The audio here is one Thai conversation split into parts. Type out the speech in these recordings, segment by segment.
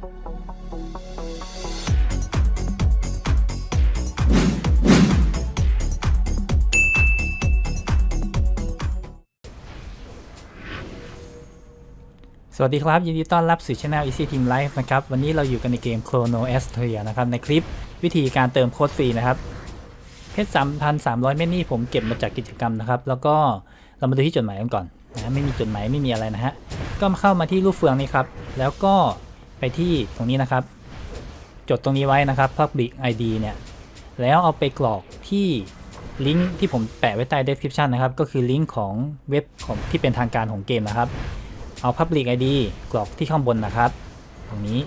สวัสดีครับ ยินดีต้อนรับสู่ช anel Easy Team Life นะครับ วันนี้เราอยู่กันในเกม Chrono Astria นะครับ ในคลิปวิธีการเติมโค้ดฟรีนะครับ เพชร3,300 เม็ดนี่ผมเก็บมาจากกิจกรรมนะครับ แล้วก็เรามาดูที่จดหมายกันก่อนนะไม่มีจดหมายไม่มีอะไรนะฮะ ก็มาเข้ามาที่รูปเฟืองนี้ครับ แล้วก็ ไปที่ตรงนี้นะครับ จดตรงนี้ไว้นะครับ Public ID เนี่ย แล้วเอาไปกรอกที่ลิงก์ที่ผมแปะไว้ใต้ description นะครับ ก็คือลิงก์ของเว็บของที่เป็นทางการของเกมนะครับ เอา Public ID กรอกที่ข้างบนนะครับ ตรงนี้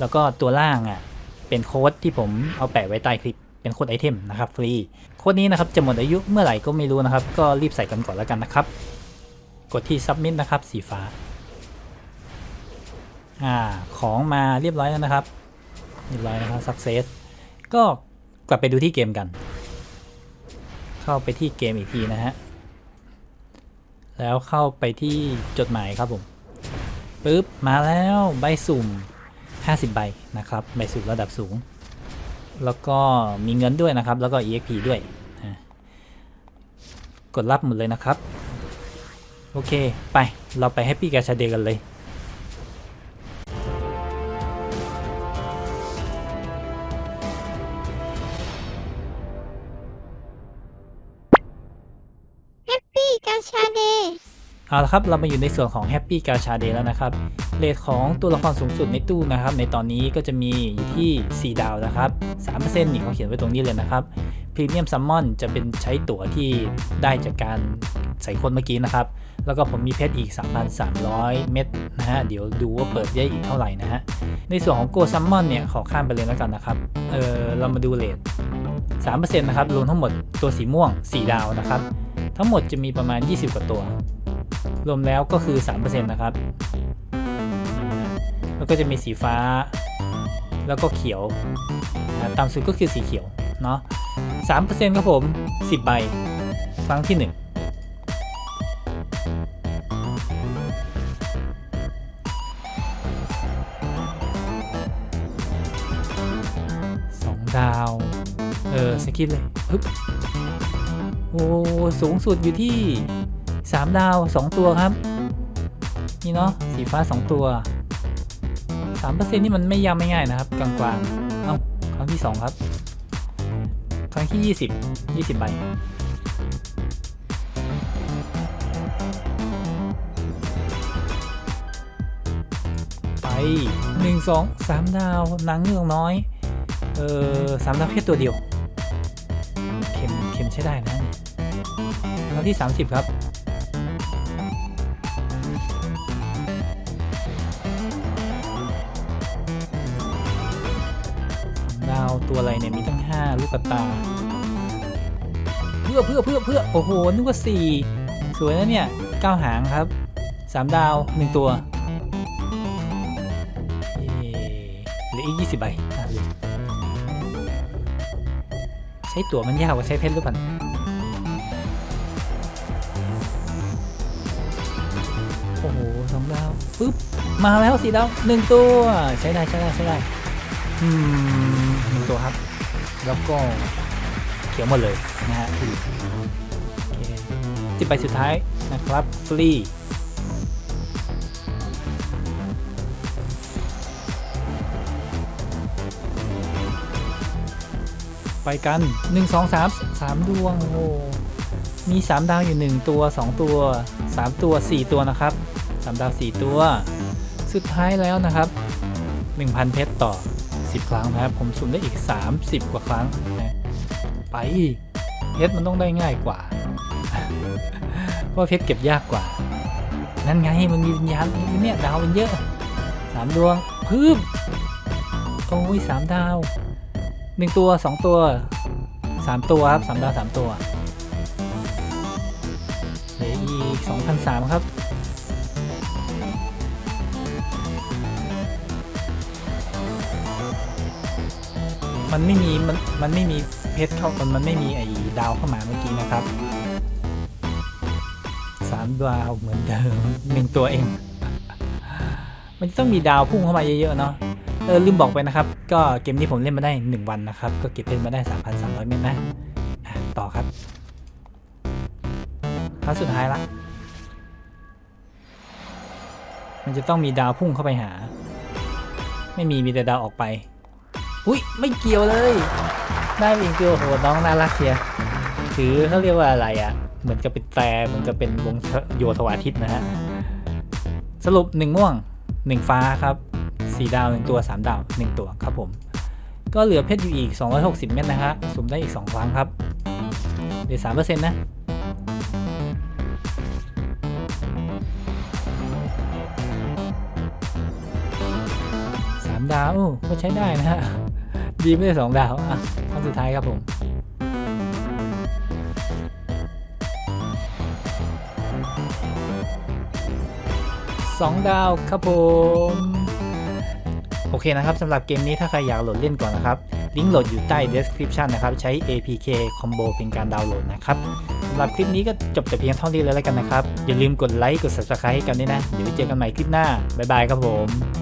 แล้วก็ตัวล่างอะ เป็นโค้ดที่ผมเอาแปะไว้ใต้คลิป เป็นโค้ดไอเทมนะครับฟรี โค้ดนี้นะครับจะหมดอายุเมื่อไหร่ก็ไม่รู้นะครับ ก็รีบใส่กันก่อนแล้วกันนะครับ กดที่ Submit นะครับ สีฟ้า อ่าของมาเรียบร้อยแล้วนะครับ เรียบร้อยนะครับ Success ก็กลับไปดูที่เกมกัน เข้าไปที่เกมอีกทีนะฮะ แล้วเข้าไปที่จดหมายครับผมปึ๊บมาแล้วใบสุ่ม 50 ใบนะครับใบสุ่มระดับสูง แล้วก็มีเงินด้วยนะครับ แล้วก็ EXP ด้วย กดรับหมดเลยนะครับ โอเค ไปเราไปแฮปปี้กาชาเดกันเลย เอาละครับ เรามาอยู่ในส่วนของ Happy g a c h a Day แล้วนะครับ เรทของตัวละครสูงสุดในตู้นะครับ ในตอนนี้ก็จะมีอยู่ที่ 4 ดาวนะครับ3%นี่เขาเขียนไว้ตรงนี้เลยนะครับ Premium Summon จะเป็นใช้ตั๋วที่ได้จากการใส่คนเมื่อกี้นะครับ แล้วก็ผมมีเพชรอีก 3,300 เม็ดนะฮะ เดี๋ยวดูว่าเปิดได้อีกเท่าไหร่นะฮะ ในส่วนของ Go Summon เนี่ย ขอข้ามไปเลยแล้วกันนะครับ เออเรามาดูเรท3%นะครับ รวมทั้งหมดตัวสีม่วง 4 ดาวนะครับ ทั้งหมดจะมีประมาณ 20 กว่าตัว รวมแล้วก็คือ 3%นะครับ แล้วก็จะมีสีฟ้า แล้วก็เขียวต่ำสุดก็คือสีเขียว เนาะ3%ครับผม 10 ใบ ครั้งที่1สองดาว เออสกิปเลยฮึบโอ้ สูงสุดอยู่ที่ 3 ดาว 2 ตัวครับ นี่เนาะสีฟ้า 2 ตัว3%นี่มันไม่ยากไม่ง่ายนะครับ กลางๆ เอาครั้งที่ 2 ครับ ครั้งที่ 20 20ใบไป1 2 3 ดาวหนังเงือกน้อย เออสามดาวแค่ตัวเดียว เข็มเข็มใช้ได้นะครั้งที่ 30 ครับ ตัวอะไรเนี่ยมีตั้ง 5 ลูกตา เพื่อเพื่อเพื่อเพื่อโอ้โหนึกว่า 4 สวยนะเนี่ย9หางครับ 3 ดาว 1 ตัวเหลืออีก20ใบอะเหลือใช้ตั๋วมันยากกว่าใช้เพชรหรือเปล่าโอ้โหสองดาว ปึ๊บ มาแล้วสีดาวหนึ่งตัว ใช้ได้ ใช้ได้ ใช้ได้ อืมหนึ่งตัวครับ แล้วก็เขียวหมดเลยนะฮะสิบใบสุดท้ายนะครับฟรีไปกัน 1 2 3 3 ดวง โอ้ มี 3 ดาวอยู่ 1 ตัว 2 ตัว 3 ตัว 4 ตัวนะครับ 3 ดาว 4 ตัว สุดท้ายแล้วนะครับ 1,000 เพชรต่อ 10ครั้งนะครับ ผมสุ่มได้อีก 30 กว่าครั้งนะไปเพชรมันต้องได้ง่ายกว่า เพราะเพชรเก็บยากกว่า นั่นไงมันมีวิญญาณเนี่ยดาวมันเยอะสามดวงพึบโอ้ยสามดาวหนึ่งตัวสองตัวสามตัวครับสามดาวสามตัวเหลืออีกสองพันสามครับ มันไม่มีมันมันไม่มีเพชรเข้ามันมันไม่มีไอ้ดาวเข้ามาเมื่อกี้นะครับสามดาวเหมือนเดิมหนึ่งตัวเอง มันจะต้องมีดาวพุ่งเข้ามาเยอะๆเนาะเออลืมบอกไปนะครับ ก็เกมนี้ผมเล่นมาได้ 1 วันนะครับ ก็เก็บเพชรมาได้ 3,300 เม็ดนะอะต่อครับครั้งสุดท้ายละ มันจะต้องมีดาวพุ่งเข้าไปหา ไม่มีมีแต่ดาวออกไป อุ้ยไม่เกี่ยวเลยได้อีกตัวโหน้องน่ารักเชียถือเขาเรียกว่าอะไรอะ่ะ เหมือนกับเป็นแต่เหมือนกับเป็นวงโยธวาทิตนะฮะสรุปหนึ่งม่วงหนึ่งฟ้าครับสี่ดาวหนึ่งตัวสามดาวหนึ่งตัวครับผม ก็เหลือเพชรอยู่อีก 260 เม็ดนะฮะสุ่มได้อีก 2 ครั้งครับเหลือ3%นะสามดาวโอ้ก็ใช้ได้นะฮะ ดีไม่ได้สองดาว อะครั้งสุดท้ายครับผมสองดาวครับผมโอเคนะครับสำหรับเกมนี้ถ้าใครอยากโหลดเล่นก่อนนะครับ ลิงก์โหลดอยู่ใต้ description นะครับ ใช้ APK combo เป็นการดาวน์โหลดนะครับสำหรับคลิปนี้ก็จบแต่เพียงเท่านี้เลยแล้วกันนะครับ อย่าลืมกดไลค์กด subscribe ให้กันด้วยนะ เดี๋ยวเจอกันใหม่คลิปหน้า บ๊ายบายครับผม